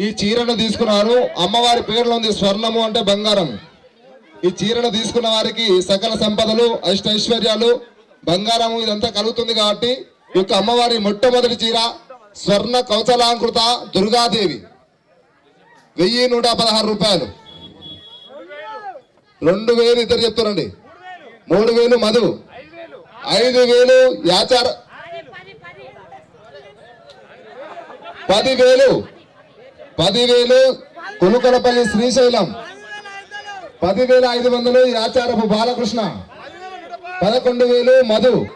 ఈ చీరను తీసుకున్నారు. అమ్మవారి పేరులో ఉంది స్వర్ణము అంటే బంగారం. ఈ చీరను తీసుకున్న వారికి సకల సంపదలు అష్టైశ్వర్యాలు బంగారము ఇదంతా కలుగుతుంది కాబట్టి ఈ యొక్క అమ్మవారి మొట్టమొదటి చీర స్వర్ణ కౌచలాంకృత దుర్గాదేవి. వెయ్యి నూట పదహారు రూపాయలు. రెండు వేలు ఇద్దరు చెప్తారండి మూడు వేలు మధు ఐదు వేలు యాచార. పదివేలు. పదివేలు కొనుకొలపల్లి శ్రీశైలం. పదివేల ఐదు వందలు ఆచారపు బాలకృష్ణ. పదకొండు వేలు మధు.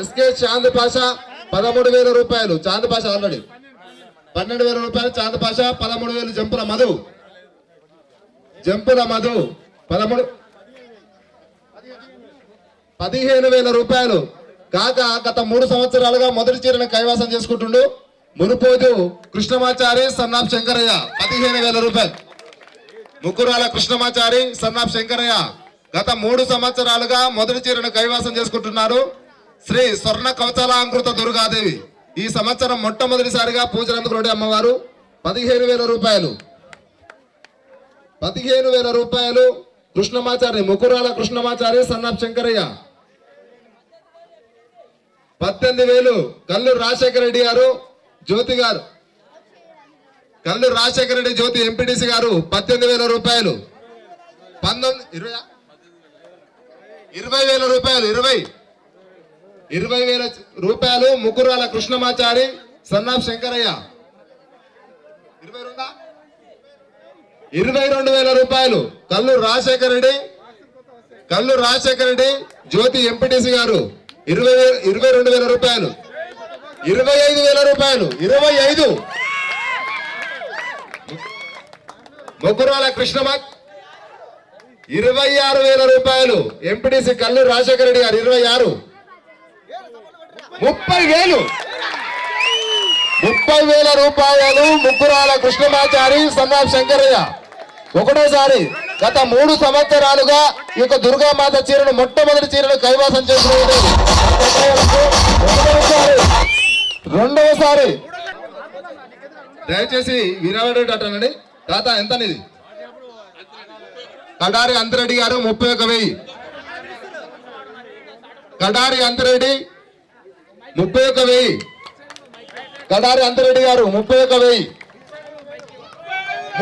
ఎస్కే చాంద్ పాషా పదమూడు వేల రూపాయలు. చాంద్ పాషా ఆల్రెడీ పన్నెండు వేల రూపాయలు చాంద్ పాషా పదమూడు వేలు జంపుల మధు. జంపుల మధు. పదమూడు పదిహేను వేల రూపాయలు. కాక గత మూడు సంవత్సరాలుగా మొదటి చీరను కైవాసం చేసుకుంటుండు. మునుపోదు కృష్ణమాచారి సన్నాప్ శంకరయ్య పదిహేను వేల రూపాయలు. ముగ్గురాల కృష్ణమాచారి సన్నాప్ శంకరయ్య గత మూడు సంవత్సరాలుగా మొదటి చీరను కైవాసం చేసుకుంటున్నారు. శ్రీ స్వర్ణ కవచాలాంకృత దుర్గాదేవి. ఈ సంవత్సరం మొట్టమొదటిసారిగా పూజలు అమ్మవారు. పదిహేను వేల రూపాయలు. పదిహేను వేల రూపాయలు కృష్ణమాచారి ముకురాల కృష్ణమాచారి సన్నాప్ శంకరయ్య. పద్దెనిమిది వేలు కల్లు రాజశేఖర రెడ్డి గారు జ్యోతి గారు. కల్లు రాజశేఖర రెడ్డి జ్యోతి ఎంపీటీసీ గారు పద్దెనిమిది వేల రూపాయలు. పంతొమ్మిది ఇరవై ఇరవై వేల రూపాయలు ఇరవై. ఇరవై వేల రూపాయలు ముకురాల కృష్ణమాచారి సన్నాఫ్ శంకరయ్య. ఇరవై రెండా? ఇరవై రెండు వేల రూపాయలు కల్లు రాజశేఖర రెడ్డి కల్లు రాజశేఖర రెడ్డి జ్యోతి ఎంపీటీసీ గారు. ఇరవై ఇరవై రెండు వేల రూపాయలు. ఇరవై ఐదు వేల రూపాయలు. ఇరవై ఐదు. ముగ్గురాల కృష్ణమ ఇరవై ఆరు వేల రూపాయలు. ఎంపీటీసీ కల్లు రాజశేఖర రెడ్డి గారు ఇరవై ఆరు. ముప్పై వేలు. ముప్పై వేల రూపాయలు ముగ్గురాల కృష్ణమాచారి సన్నాఫ్ శంకరయ్య. ఒకటోసారి గత మూడు సంవత్సరాలుగా ఈ యొక్క దుర్గామాత చీరను మొట్టమొదటి చీరను కైవాసం చేసుకునేది రెండవసారి. దయచేసి వీరారెడ్డి అట్టనండి తాత ఎంత అనేది? కడారి అంతరెడ్డి గారు ముప్పై ఒక వెయ్యి. కడారి అంతరెడ్డి ముప్పై ఒక వెయ్యి. కడారి అంతరెడ్డి గారు ముప్పై ఒక వెయ్యి.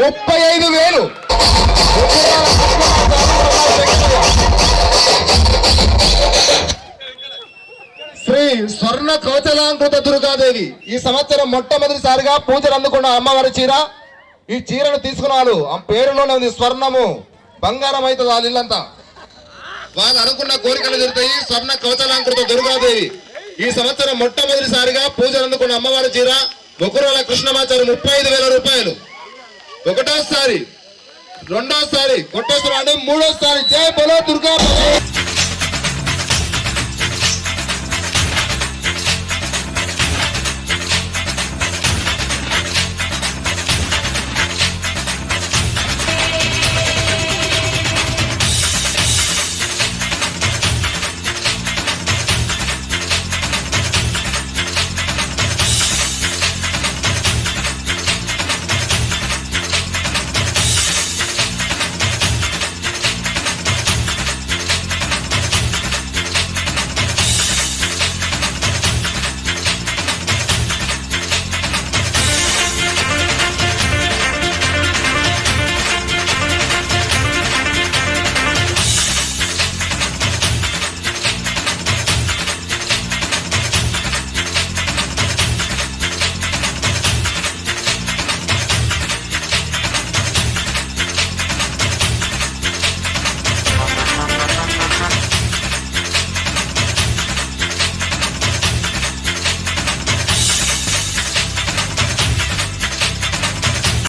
ముప్పై ఐదు వేలు. శ్రీ స్వర్ణ కవచలాంకృత దుర్గాదేవి ఈ సంవత్సరం మొట్టమొదటిసారిగా పూజలు అందుకున్న అమ్మవారి చీర. ఈ చీరను తీసుకున్నారు ఆ పేరులోనే ఉంది స్వర్ణము. బంగారం అవుతుంది వాళ్ళ ఇల్లంతా. వాళ్ళు అనుకున్న కోరికలు జరుగుతాయి స్వర్ణ కవచలాంకృత దుర్గాదేవి. ఈ సంవత్సరం మొట్టమొదటిసారిగా పూజలు అందుకున్న అమ్మవారి చీర. బొకురాల కృష్ణమాచారి ముప్పై ఐదు వేల రూపాయలు. ఒకటోసారి రెండోసారి కొట్టేశ్వరాడు మూడోసారి. జై బలో దుర్గా